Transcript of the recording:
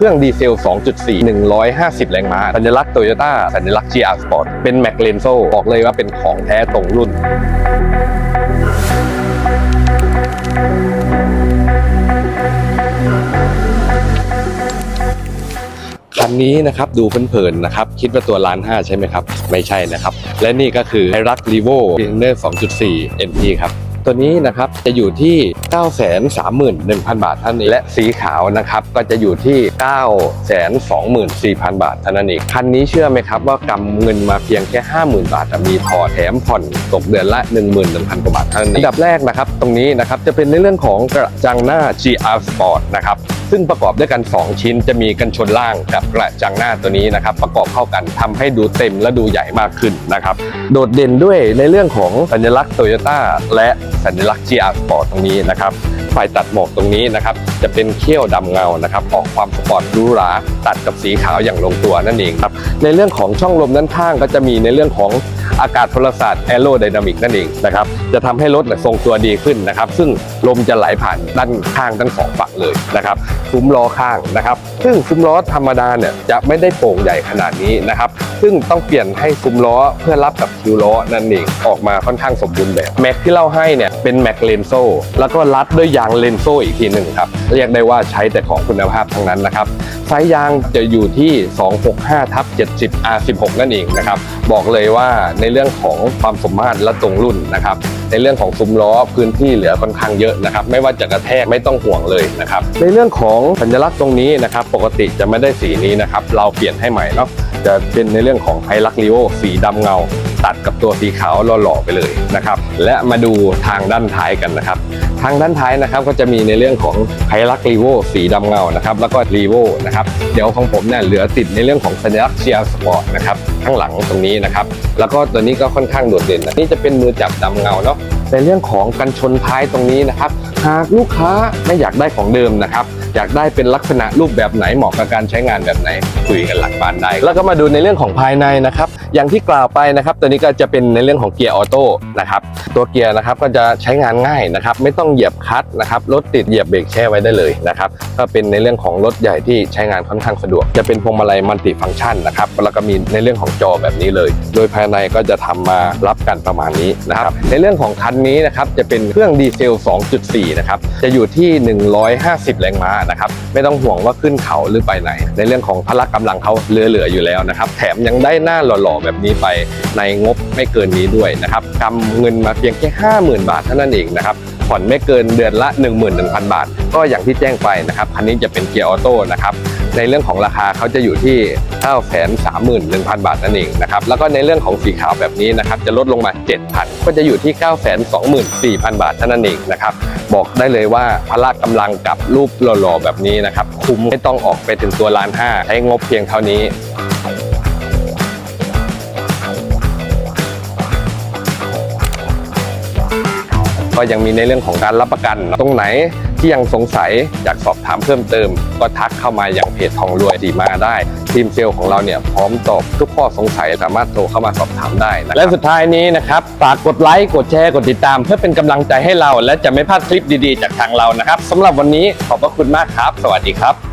เครื่องดีเซล 2.4 150 แรงม้า สัญลักษณ์โตโยต้า สัญลักษณ์ GR Sport เป็นแม c เลนโซบอกเลยว่าเป็นของแท้ตรงรุ่น คันนี้นะครับดูเพลินๆนะครับ คิดว่าตัวล้านห้าใช่ไหมครับ ไม่ใช่นะครับ และนี่ก็คือไ i รักรีโวเ n เนอร์2.4 NP ครับ ตัวนี้นะครับจะอยู่ที่ 931,000 บาทเท่านั้นเองและสีขาวนะครับก็จะอยู่ที่ 924,000 บาทเท่านั้นเองคันนี้เชื่อไหมครับว่ากำเงินมาเพียงแค่ 50,000 บาทจะมีพอแถมผ่อนตกเดือนละ 11,000 กว่าบาทเท่านั้นเองอันดับแรกนะครับตรงนี้นะครับจะเป็นในเรื่องของกระจังหน้า GR Sport นะครับซึ่งประกอบด้วยกัน 2 ชิ้นจะมีกันชนล่างกับกระจังหน้าตัวนี้นะครับประกอบเข้ากันทำให้ดูเต็มและดูใหญ่มากขึ้นนะครับโดดเด่นด้วยในเรื่องของสัญลักษณ์โตโยต้าและสัญลักษณ์ GR Sport ตรงนี้นะครับไฟตัดหมอกตรงนี้นะครับจะเป็นเขี้ยวดำเงานะครับออกความสปอร์ตรูหราตัดกับสีขาวอย่างลงตัวนั่นเองครับในเรื่องของช่องลมด้านข้างก็จะมีในเรื่องของอากาศพลศาสตร์แอโรไดนามิกนั่นเองนะครับจะทำให้รถเนี่ยทรงตัวดีขึ้นนะครับ ซึ่งลมจะไหลผ่านด้านข้างทั้งสองฝั่งเลยนะครับซุ้มล้อข้างนะครับ ซึ่งซุ้มล้อธรรมดาเนี่ยจะไม่ได้โป่งใหญ่ขนาดนี้นะครับ ซึ่งต้องเปลี่ยนให้ซุ้มล้อเพื่อรับกับคิวล้อนั่นเองออกมาค่อนข้างสมบูรณ์แบบแม็กที่เราให้เนี่ยเป็นแม็กเลนโซแล้วก็รัดด้วยยางเลนโซอีกทีหนึ่งครับเรียกได้ว่าใช้แต่ของคุณภาพทั้งนั้นนะครับไซส์ยางจะอยู่ที่ 265ทับ70 R16 นั่นเองนะครับบอกเลยว่าในเรื่องของความสมมาตรและตรงรุ่นนะครับ ในเรื่องของซุ้มล้อพื้นที่เหลือค่อนข้างเยอะนะครับไม่ว่าจะกระแทกไม่ต้องห่วงเลยนะครับในเรื่องของสัญลักษณ์ตรงนี้นะครับปกติจะไม่ได้สีนี้นะครับเราเปลี่ยนให้ใหม่เนาะ จะเป็นในเรื่องของไฮลักลิโอสีดำเงา ตัดกับตัวสีขาวหล่อๆไปเลยนะครับ และมาดูทางด้านท้ายกันนะครับทางด้านท้ายนะครับก็จะมีในเรื่องของไฮลักรีโวสีดำเงานะครับแล้วก็รีโวนะครับเดี๋ยวของผมเนี่ยเหลือติดในเรื่องของสัญลักษณ์เชียร์สปอร์ตนะครับข้างหลังตรงนี้นะครับแล้วก็ตัวนี้ก็ค่อนข้างโดดเด่นนะนี่จะเป็นมือจับดำเงาเนาะในเรื่องของกันชนท้ายตรงนี้นะครับ หากลูกค้าไม่อยากได้ของเดิมนะครับ อยากได้เป็นลักษณะรูปแบบไหนเหมาะกับการใช้งานแบบไหนคุยกันหลังบ้านได้ แล้วก็มาดูในเรื่องของภายในนะครับ อย่างที่กล่าวไปนะครับ ตัวนี้ก็จะเป็นในเรื่องของเกียร์ออโต้นะครับ ตัวเกียร์นะครับก็จะใช้งานง่ายนะครับ ไม่ต้องเหยียบคัตนะครับ รถติดเหยียบเบรกแช่ไว้ได้เลยนะครับ ก็เป็นในเรื่องของรถใหญ่ที่ใช้งานค่อนข้างสะดวก จะเป็นพวงมาลัยมัลติฟังก์ชันนะครับ แล้วก็มีในเรื่องของจอแบบนี้เลย โดยภายในก็จะทำมารับกันประมาณนี้นะครับ ในเรื่องของคันนี้นะครับ จะเป็นเครื่องดีเซล 2.4 นะครับ จะอยู่ที่ 150 แรงม้านะครับไม่ต้องห่วงว่าขึ้นเขาหรือไปไหน ในเรื่องของพละกำลังเขาเหลือๆอยู่แล้วนะครับแถมยังได้หน้าหล่อๆแบบนี้ไปในงบไม่เกินนี้ด้วยนะครับกำเงินมาเพียงแค่50,000 บาทเท่านั้นเองนะครับผ่อนไม่เกินเดือนละ 11,000 บาท ก็อย่างที่แจ้งไปนะครับคันนี้จะเป็นเกียร์ออโต้นะครับ ในเรื่องของราคาเขาจะอยู่ที่ 931,000 บาทนั่นเองนะครับแล้วก็ในเรื่องของสีขาวแบบนี้นะครับจะลดลงมา 7,000 ก็จะอยู่ที่ 924,000 บาทเท่านั้นเองนะครับบอกได้เลยว่าพละกำลังกับรูปหล่อๆแบบนี้นะครับคุ้มไม่ต้องออกไปถึงตัวล้านห้าใช้งบเพียงเท่านี้ก็ยังมีในเรื่องของการรับประกันตรงไหน ที่ยังสงสัยอยากสอบถามเพิ่มเติม ก็ทักเข้ามาอย่างเพจทองรวยดีมาได้ ทีมเซลล์ของเราเนี่ยพร้อมตอบทุกข้อสงสัยสามารถโทรเข้ามาสอบถามได้นะและสุดท้ายนี้นะครับฝากกดไลค์กดแชร์กดติดตาม เพื่อเป็นกำลังใจให้เรา และจะไม่พลาดคลิปดีๆ จากทางเรานะครับสำหรับวันนี้ขอบพระคุณมากครับ สวัสดีครับ